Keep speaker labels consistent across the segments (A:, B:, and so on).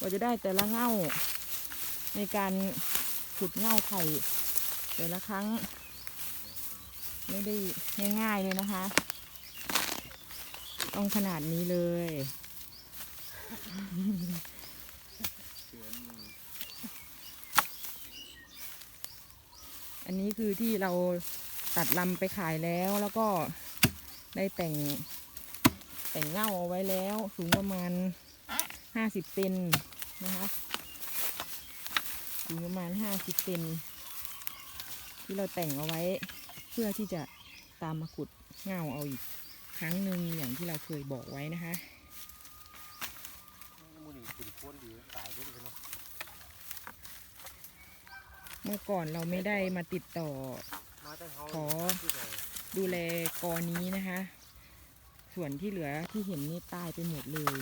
A: ว่าจะได้แต่ละเง่าในการขุดเง่าไข่ แต่ละครั้ง ไม่ได้ง่ายๆเลยนะคะ ต้องขนาดนี้เลยอันนี้คือที่เราตัดลำไปขายแล้วแล้วก็ได้แต่งแต่งเง่าเอาไว้แล้ว สูงประมาณห้าสิบเซน นะคะสูงประมาณห้าสิบเซนที่เราแต่งเอาไว้เพื่อที่จะตามมาขุดเงาเอาอีกครั้งหนึ่งอย่างที่เราเคยบอกไว้นะคะ
B: เมื่
A: อก่อนเราไม่ได้มาติดต่อ ขอดูแลกอนี้นะคะ ส่วนที่เหลือที่เห็นนี่ตายไปหมดเลย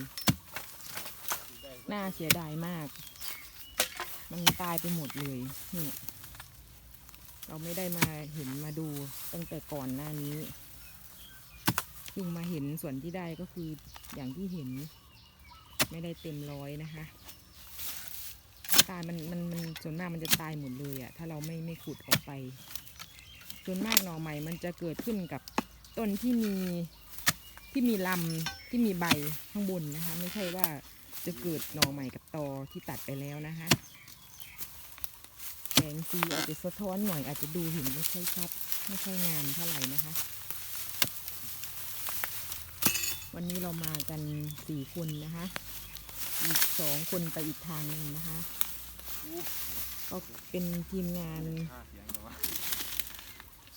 A: น่าเสียดายมาก มันตายไปหมดเลยนี่เราไม่ได้มาเห็นมาดูตั้งแต่ก่อนหน้านี้เพิ่งมาเห็นส่วนที่ได้ก็คืออย่างที่เห็น ไม่ได้เต็มร้อยนะคะตายมันมันมันส่วนมากมันจะตายหมดเลยอะถ้าเราไม่ไม่ขุดออกไป ส่วนมากหน่อใหม่มันจะเกิดขึ้นกับต้นที่มีที่มีลำที่มีใบข้างบนนะคะ ไม่ใช่ว่า จะเกิดหน่อใหม่กับตอที่ตัดไปแล้วนะคะแสงสีอาจจะสะท้อนหน่อยอาจจะดูเห็นไม่ค่อยชัดไม่ค่อยงามเท่าไหร่นะคะ วันนี้เรามากันสี่คนนะคะ อีกสองคนไปอีกทางหนึ่งนะคะ ก็เป็นทีมงาน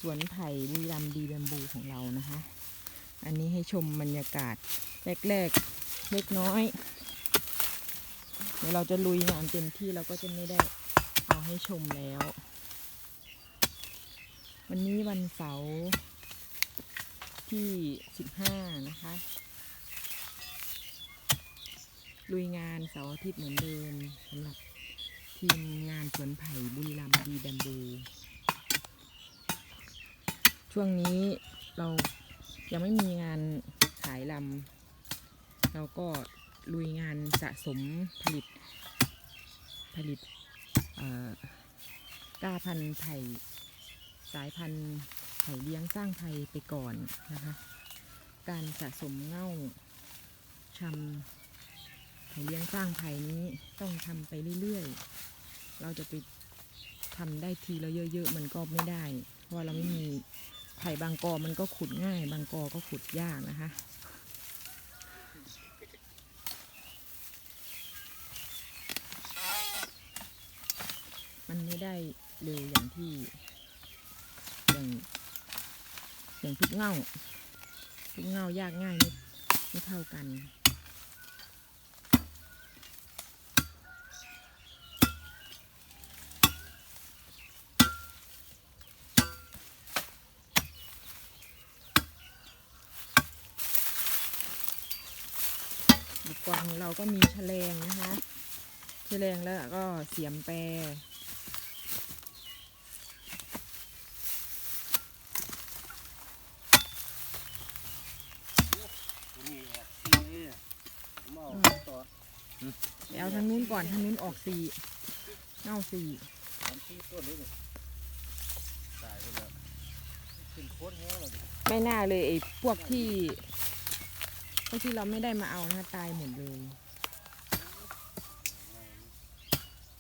B: สว
A: นไผ่บุรีรัมดีแบมบูของเรานะคะ อันนี้ให้ชมบรรยากาศแรกๆเล็กน้อย เดี๋ยวเราจะลุยงานเต็มที่เราก็จะไม่ได้เอาให้ชมแล้ว วันนี้วันเสาร์ที่ 15 นะคะ ลุยงานเสาร์อาทิตย์เหมือนเดิมสำหรับทีมงานสวนไผ่บุรีรัมย์ดีแบมบูช่วงนี้เรายังไม่มีงานขายลำเราก็ ลุยงานสะสมผลิตผลิตกล้าพันธุ์ไผ่สายพันธุ์ไผ่เลี้ยงสร้างไผ่ไปก่อนนะคะ การสะสมเง่าชำไผ่เลี้ยงสร้างไผ่นี้ต้องทำไปเรื่อยๆ เราจะไปทำได้ทีละเยอะ ๆ มันก็ไม่ได้ เพราะเราไม่มีไผ่บางกอมันก็ขุดง่าย บางกอก็ขุดยากนะคะ ได้เร็วอย่างที่ อย่างอย่างทุกเง่าทุกเง่ายากง่ายไม่ไม่เท่ากันกรณ์ของเราก็มีแฉลงนะคะ แฉลงแล้วก็เสียมแปร
B: นี่แอบซีนี่ผมเอาต่อ
A: ไปเอาทางนู้น ก่อนทางนู้นออกสี่เง่าสี่
B: สามสี่ต้นนี้เลยตายไปแล้วขึ้นโคตรแห้งเลยดิ
A: ไม่น่าเลยไอ้พวกที่พวกที่เราไม่ได้มาเอานะคะตายหมดเลย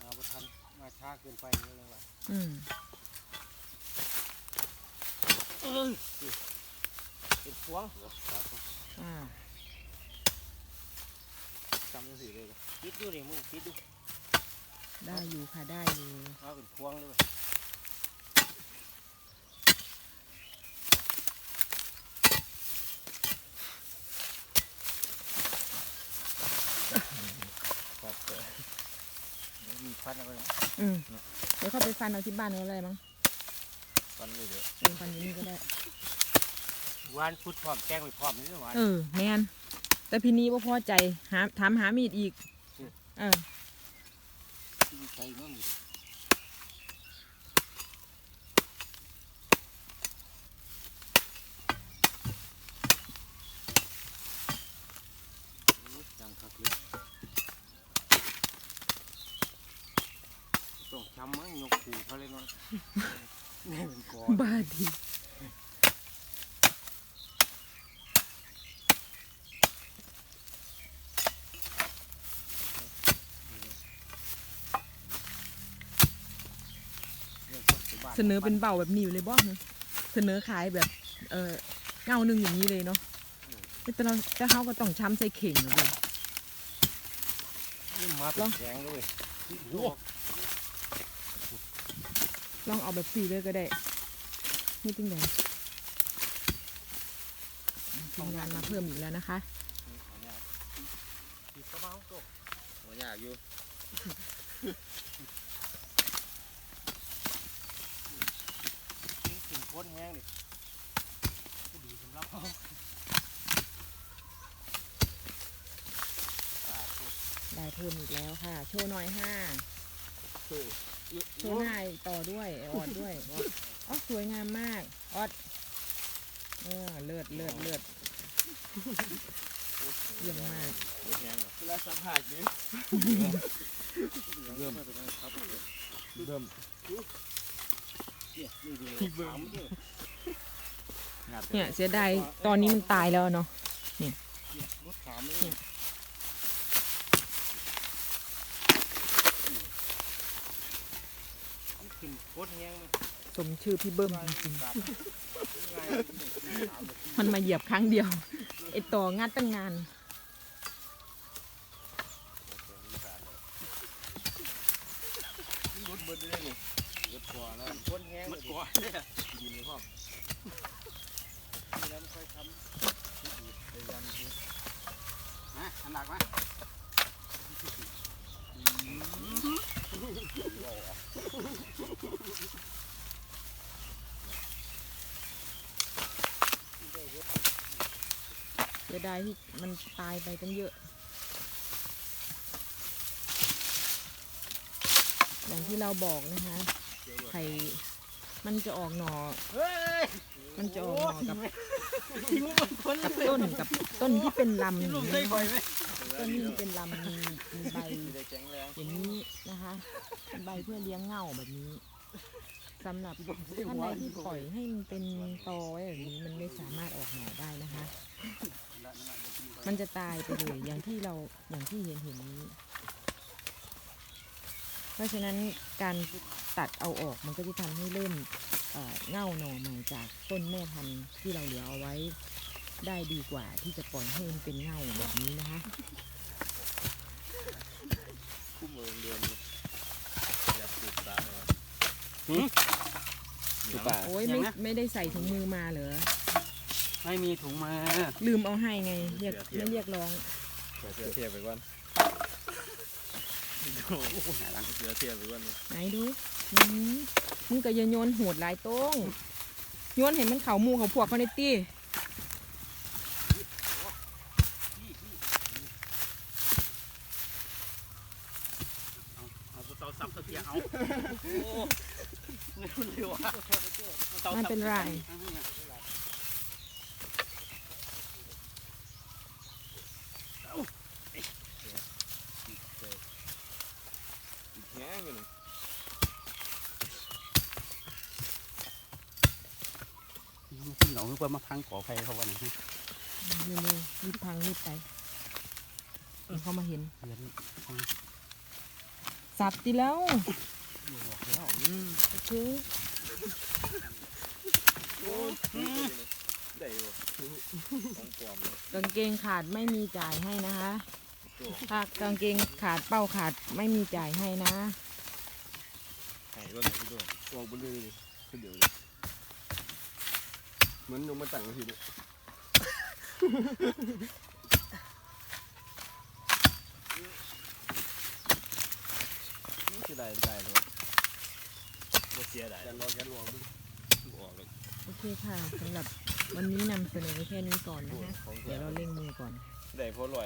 B: มาประทันมาช้าเกินไปเลยว่ะ
A: อืม
B: เอ้ยเป็นพวง
A: อ่า
B: จำยังสีเลยคิดดูดิมึงคิดดู
A: ได้อยู่ค่ะได้อยู่
B: มาเป็นพวงเลยว่ะครับเออเดี๋ยวมีพัดอะไรนะ
A: อืมเดี๋ยวเข้าไปฟันเอาที่บ้านเอาอะไรมั้ง
B: ฟันเลยเดี๋ยว
A: เออฟันอยู่นี่ก็ได้
B: วานพุดพร้อมแจ้งไปพร้อมนี่วาน
A: เออแมน แต่พี่นี้ว่าพอใจหาถามหามีดอีก เออ
B: ใส่างองช้ำมั้งยกขู่เขาเลยเนาะ
A: บาดี เสนอเป็นเบาแบบนี้อยู่เลยบ่ฮะเสนอขายแบบเออเงาหนึ่งอย่างนี้เลยเนาะแต่เราแต่เขาก็ต้องช้ำใส่เข่งเลย
B: นี่มาเป็นแข็งเลยโอ้
A: ลองเอาแบบฟรีเลยก็ได้นี่จริงไงทีมงานมาเพิ่มอีกแล้วนะคะ
B: ติดกระเป๋าตัวหัวยากอยู่ นี่กินโคตรแห้งดิก็ดีสำหรับเขาปลาตัว
A: ได้เพิ่มอีกแล้วค่ะ โชว์หน่อยห้า
B: เฮ้ย
A: โชว์หน้าต่อด้วยไอ้ออดด้วยอ๋อสวยงามมากออดเออเลือดเลือดเลือดเยี่ยมมาก
B: เวลาสัมผัสนี้เริ่มครับ
C: เริ่ม
B: เนี่ย
A: เสียดายตอนนี้มันตายแล้วเนาะ
B: เนี่ย
A: สมชื่อพี่เบิ้มจริงๆมันมาเหยียบครั้งเดียวไอต่องัดตั้งงาน
B: รถเบิดได้เลยรถ กว่าแล้วโคตรแห้งมันกว่าเนี่ยยินพ่อมีแล้วค่อยทำไปยันทีนะอันหนักไหม
A: เสียดายที่มันตายไปตั้งเยอะอย่างที่เราบอกนะคะ ไข่มันจะออกหน่อ มันจะออกหน่อกับกับต้นกับต้นที่เป็นลำอย่าง
B: ลง
A: นี้
B: ได้
A: นนที่เป็นลำมีมีใบ
B: แข็งแรง
A: อย่างนี้นะคะใบเพื่อเลี้ยงเง่าแบบนี้สำหรับท่านใดที่ปล่อยให้มันเป็นตอไว้แบบนี้มันไม่สามารถออกหน่อได้นะคะ มันจะตายไปเลยอย่างที่เราอย่างที่เห็นเห็นนี้ เพราะฉะนั้นการ ตัดเอาออกมันก็จะทำให้เริ่มเอ่อเง่าหน่อใหม่จากต้นแม่พันธุ์ที่เราเหลือเอาไว้ได้ดีกว่าที่จะปล่อยให้มันเป็นเง่าแบบนี้นะคะ
C: คู่มือเดือนอยากสูบตาเลย
B: คือป่า
A: โอ้ยไม่ไม่ได้ใส่ถุงมือมาเหรอ
B: ไม่มีถุงมือ
A: ลืมเอาให้ไงเรียกไม่เรียกร้อง
C: เสือเทียบไปก่อน
B: โอ้โหหาหลัง
C: เสือเทียบไปก่อน
A: ไหนดูอืมมึงก็อย่าโยนโหดหลายโต้งโยนเห็นมันเขาหมูเขาพวกเขาในตี้
B: เอาเตาซับตะเกียงเอาโอ้เร็วเร็วอะ
A: ไม่เป็นไร
C: แห้งอยู่นี่
B: เหงาเพื่อมาพังก่อไฟเขาวันนี้
A: เร็วๆรีบพังรีบไปเดี๋ยวเขามาเห็น
B: เรียน
A: สับตีแล้ว
B: แล้ว
A: โอเค
C: ได้อยู่ของปลอมเลย
A: กางเกงขาดไม่มีจ่ายให้นะคะถ้ากางเกงขาดเป้าขาดไม่มีจ่ายให้นะ
C: หายรถไหนพี่ด้วยออกไปเลยคือเดี๋ยวเลย มือนลงมาตั้งทีเดียวคือได้ได้เลยบ่เสียได้กันรอกันรวงออกเลย
A: โอเคค่ะสำหรับวันนี้นำเสนอแค่นี้ก่อนนะคะ เดี๋ยวเราเร่งมือก่อน
C: ได้พอลอย